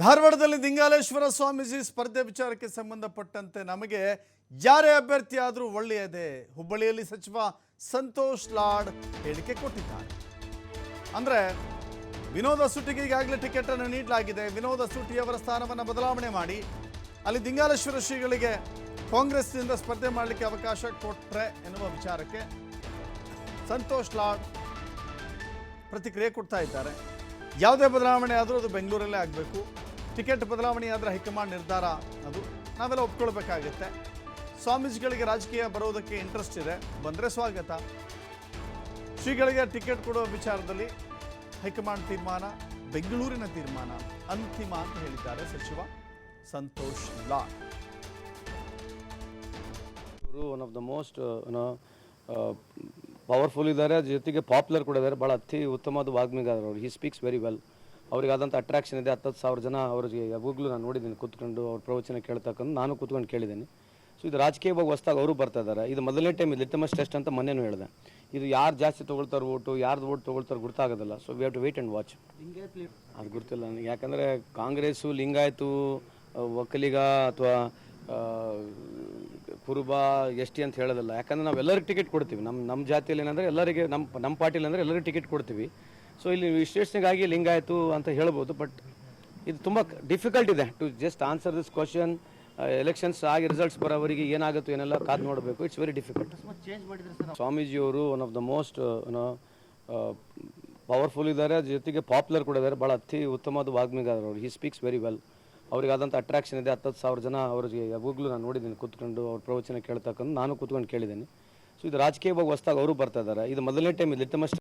ಧಾರವಾಡದಲ್ಲಿ ದಿಂಗಾಲೇಶ್ವರ ಸ್ವಾಮೀಜಿ ಸ್ಪರ್ಧೆ ವಿಚಾರಕ್ಕೆ ಸಂಬಂಧಪಟ್ಟಂತೆ ನಮಗೆ ಯಾರೇ ಅಭ್ಯರ್ಥಿ ಆದರೂ ಒಳ್ಳೆಯದೇ. ಹುಬ್ಬಳ್ಳಿಯಲ್ಲಿ ಸಚಿವ ಸಂತೋಷ್ ಲಾಡ್ ಹೇಳಿಕೆ ಕೊಟ್ಟಿದ್ದಾರೆ. ಅಂದರೆ ವಿನೋದ ಸುಟ್ಟಿಗೆ ಈಗಾಗಲೇ ಟಿಕೆಟ್ ಅನ್ನು ನೀಡಲಾಗಿದೆ. ವಿನೋದ ಸುಟ್ಟಿಯವರ ಸ್ಥಾನವನ್ನು ಬದಲಾವಣೆ ಮಾಡಿ ಅಲ್ಲಿ ದಿಂಗಾಲೇಶ್ವರ ಶ್ರೀಗಳಿಗೆ ಕಾಂಗ್ರೆಸ್ನಿಂದ ಸ್ಪರ್ಧೆ ಮಾಡಲಿಕ್ಕೆ ಅವಕಾಶ ಕೊಟ್ಟರೆ ಎನ್ನುವ ವಿಚಾರಕ್ಕೆ ಸಂತೋಷ್ ಲಾಡ್ ಪ್ರತಿಕ್ರಿಯೆ ಕೊಡ್ತಾ ಇದ್ದಾರೆ. ಯಾವುದೇ ಬದಲಾವಣೆ ಆದರೂ ಅದು ಬೆಂಗಳೂರಲ್ಲೇ ಆಗಬೇಕು. ಟಿಕೆಟ್ ಬದಲಾವಣೆ ಆದರೆ ಹೈಕಮಾಂಡ್ ನಿರ್ಧಾರ ಅದು ನಾವೆಲ್ಲ ಒಪ್ಕೊಳ್ಬೇಕಾಗತ್ತೆ. ಸ್ವಾಮೀಜಿಗಳಿಗೆ ರಾಜಕೀಯ ಬರೋದಕ್ಕೆ ಇಂಟ್ರೆಸ್ಟ್ ಇದೆ. ಬಂದರೆ ಸ್ವಾಗತ. ಶ್ರೀಗಳಿಗೆ ಟಿಕೆಟ್ ಕೊಡುವ ವಿಚಾರದಲ್ಲಿ ಹೈಕಮಾಂಡ್ ತೀರ್ಮಾನ, ಬೆಂಗಳೂರಿನ ತೀರ್ಮಾನ ಅಂತಿಮ ಅಂತ ಹೇಳಿದ್ದಾರೆ ಸಚಿವ ಸಂತೋಷ್ ಲಾಡ್ ಇವರು one of the most powerful ಇದ್ದಾರೆ. ಜೊತೆಗೆ ಪಾಪ್ಯುಲರ್ ಕೂಡ ಇದ್ದಾರೆ. ಭಾಳ ಅತಿ ಉತ್ತಮವಾದ ವಾಗ್ಮಿಗಾರರು ಅವರು. ಹಿ ಸ್ಪೀಕ್ಸ್ ವೆರಿ ವೆಲ್ ಅವರಿಗಾದಂಥ ಅಟ್ರಾಕ್ಷನ್ ಇದೆ. ಹತ್ತತ್ತು ಸಾವಿರ ಜನ ಅವ್ರಿಗೆ ಯಾವಾಗಲೂ ನಾನು ನೋಡಿದ್ದೀನಿ, ಕೂತ್ಕೊಂಡು ಅವ್ರ ಪ್ರವಚನ ಕೇಳ್ತಕ್ಕಂಥ ನಾನು ಕೂತ್ಕೊಂಡು ಕೇಳಿದ್ದೀನಿ. ಸೊ ಇದು ರಾಜಕೀಯವಾಗಿ ಹೊಸ್ದಾಗ ಅವರು ಬರ್ತಾ ಇದ್ದಾರೆ. ಇದು ಮೊದಲನೇ ಟೈಮ್ ಇದು ಲಿಟಮಸ್ ಟೆಸ್ಟ್ ಅಂತ ಮೊನ್ನೆನೂ ಹೇಳಿದೆ. ಇದು ಯಾರು ಜಾಸ್ತಿ ತೊಗೊಳ್ತಾರೆ ಓಟು ಯಾರ್ದು ಓಟ್ ತೊಗೊಳ್ತಾರೆ ಗೊತ್ತಾಗೋದಿಲ್ಲ so we have to wait and watch ಅದು ಗೊತ್ತಿಲ್ಲ ನನಗೆ. ಯಾಕಂದರೆ ಕಾಂಗ್ರೆಸ್ಸು ಲಿಂಗಾಯತು ಒಕ್ಕಲಿಗ ಅಥವಾ ಕುರುಬ, ಎಸ್ ಟಿ ಅಂತ ಹೇಳೋದಿಲ್ಲ. ಯಾಕಂದ್ರೆ ನಾವು ಎಲ್ಲರಿಗೆ ಟಿಕೆಟ್ ಕೊಡ್ತೀವಿ. ನಮ್ಮ ನಮ್ಮ ಜಾತಿಯಲ್ಲಿ ಏನಂದರೆ ಎಲ್ಲರಿಗೆ ನಮ್ಮ ನಮ್ಮ ಪಾರ್ಟಿಲಿ ಅಂದರೆ ಎಲ್ಲರಿಗೂ ಟಿಕೆಟ್ ಕೊಡ್ತೀವಿ. ಸೊ ಇಲ್ಲಿ ವಿಶ್ಲೇಷಣೆಗಾಗಿ ಲಿಂಗಾಯತು ಅಂತ ಹೇಳ್ಬೋದು ಬಟ್ ಇದು ತುಂಬ ಡಿಫಿಕಲ್ಟ್ ಇದೆ to just answer this question elections ಆಗಿ ರಿಸಲ್ಟ್ಸ್ ಬರೋವರಿಗೆ ಏನಾಗುತ್ತೋ ಏನೆಲ್ಲ ಕಾದು ನೋಡಬೇಕು. ಇಟ್ಸ್ ವೆರಿ ಡಿಫಿಕಲ್ಟ್ ಸ್ವಾಮೀಜಿಯವರು ಒನ್ ಆಫ್ ದ ಮೋಸ್ಟ್ ಏನೋ ಪವರ್ಫುಲ್ ಇದ್ದಾರೆ. ಜೊತೆಗೆ ಪಾಪ್ಯುಲರ್ ಕೂಡ ಇದ್ದಾರೆ. ಭಾಳ ಅತಿ ಉತ್ತಮವಾದ ವಾಗ್ಮಿಗಾರರು ಅವರು. ಹಿ ಸ್ಪೀಕ್ಸ್ ವೆರಿ ವೆಲ್ ಅವರಿಗಾದಂಥ ಅಟ್ರಾಕ್ಷನ್ ಇದೆ. ಹತ್ತತ್ತು ಸಾವಿರ ಜನ ಅವ್ರಿಗೆ ಯಾವಾಗಲೂ ನಾನು ನೋಡಿದ್ದೀನಿ ಕೂತ್ಕೊಂಡು ಅವ್ರ ಪ್ರವಚನ ಕೇಳ್ತಕ್ಕಂಥ ನಾನು ಕೂತ್ಕೊಂಡು ಕೇಳಿದ್ದೀನಿ. ಸೊ ಇದು ರಾಜಕೀಯವಾಗಿ ಹೊಸ್ದಾಗ ಅವರು ಬರ್ತಾ ಇದ್ದಾರೆ. ಇದು ಮೊದಲನೇ ಟೈಮ್ ಲಿಟಮಸ್